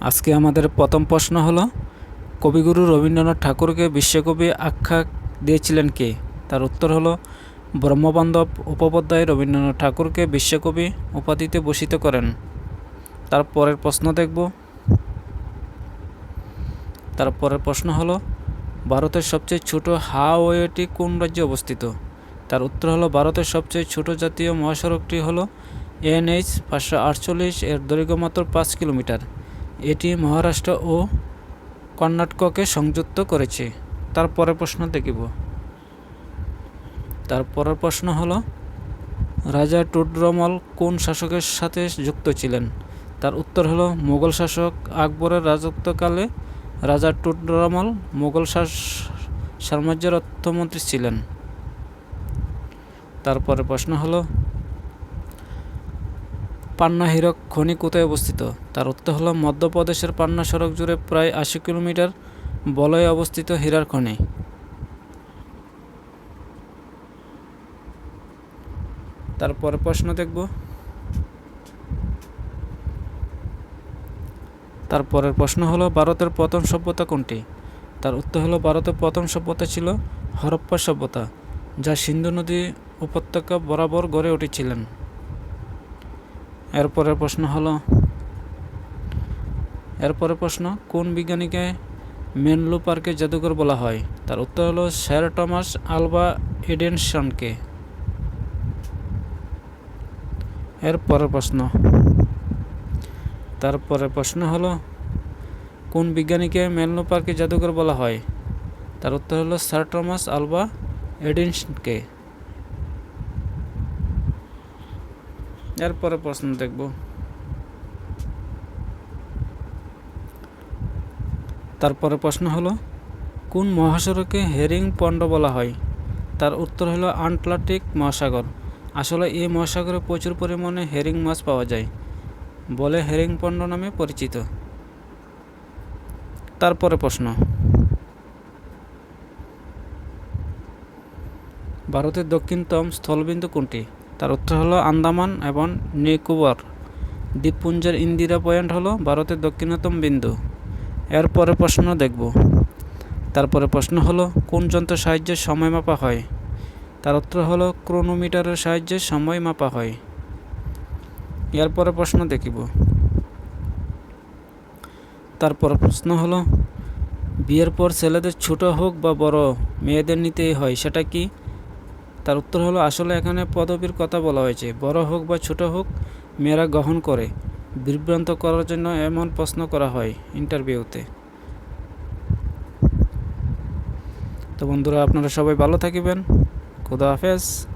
আজকে আমাদের প্রথম প্রশ্ন হলো, কবিগুরু রবীন্দ্রনাথ ঠাকুরকে বিশ্বকবি আখ্যা দিয়েছিলেন কে? তার উত্তর হলো, ব্রহ্মবান্ধব উপপাধ্যায় রবীন্দ্রনাথ ঠাকুরকে বিশ্বকবি উপাধিতে ভূষিত করেন। তার পরের প্রশ্ন দেখব। তার পরের প্রশ্ন হলো, ভারতের সবচেয়ে ছোট হাওয়েটি কোন রাজ্যে অবস্থিত? তার উত্তর হলো, ভারতের সবচেয়ে ছোট জাতীয় মহাসড়কটি হলো, এনএইচ পাঁচশো আটচল্লিশ এর দৈর্ঘ্য মাত্র পাঁচ কিলোমিটার। এটি মহারাষ্ট্র ও কর্ণাটককে সংযুক্ত করেছে। তারপরের প্রশ্ন দেখিব। তারপরের প্রশ্ন হলো, রাজা টুডরমল কোন শাসকের সাথে যুক্ত ছিলেন? তার উত্তর হলো, মোগল শাসক আকবরের রাজত্বকালে রাজা টুডরমল মোগল সাম্রাজ্যের অর্থমন্ত্রী ছিলেন। তারপরে প্রশ্ন হলো পান্না হীরক খনি কোথায় অবস্থিত? তার উত্তর হলো, মধ্যপ্রদেশের পান্না সড়ক জুড়ে প্রায় আশি কিলোমিটার বলয়ে অবস্থিত হীরার খনি। তারপরে প্রশ্ন দেখব। তারপরের প্রশ্ন হলো, ভারতের প্রথম সভ্যতা কোনটি? তার উত্তর হলো, ভারতের প্রথম সভ্যতা ছিল হরপ্পা সভ্যতা, যা সিন্ধু নদী উপত্যকা বরাবর গড়ে উঠেছিলেন। এরপরের প্রশ্ন হলো এরপরের প্রশ্ন, কোন বিজ্ঞানীকে মেনলো পার্কে জাদুঘর বলা হয়? তার উত্তর হলো স্যার টমাস আলবা এডেনসনকে। এর পরের প্রশ্ন তারপরের প্রশ্ন হলো, কোন বিজ্ঞানীকে মেনলো পার্কে জাদুঘর বলা হয়? তার উত্তর হলো স্যার টমাস আলবা এডিনসনকে। এরপরে প্রশ্ন দেখব। তারপরে প্রশ্ন হলো, কোন মহাসাগরকে হেরিং পন্ড বলা হয়? তার উত্তর হলো আটলান্টিক মহাসাগর। আসলে এই মহাসাগরে প্রচুর পরিমাণে হেরিং মাছ পাওয়া যায়, বলে হেরিং পন্ড নামে পরিচিত। তারপরে প্রশ্ন। ভারতের দক্ষিণতম স্থলবিন্দু কোনটি? তার উত্তর হলো আন্দামান এবং নিকোবর। দ্বীপপুঞ্জের ইন্দিরা পয়েন্ট হলো ভারতের দক্ষিণতম বিন্দু। এরপরে প্রশ্ন দেখব। তারপরে প্রশ্ন হলো, কোন যন্ত্রের সাহায্যে সময় মাপা হয়? তার উত্তর হলো, ক্রোনোমিটারের সাহায্যে সময় মাপা হয়। এরপরে প্রশ্ন দেখিব। তারপর প্রশ্ন হলো, বিয়ের পর ছেলেদের ছোট হোক বা বড়, মেয়েদের নিতেই হয়, সেটা কি? তার উত্তর হলো, আসলে এখানে পদবীর কথা বলা হয়েছে। বড় হোক বা ছোট হোক, মেয়েরা গ্রহণ করে। বিভ্রান্ত করার জন্য এমন প্রশ্ন করা হয় ইন্টারভিউতে। তো বন্ধুরা, আপনারা সবাই ভালো থাকিবেন। খুদা হাফেজ।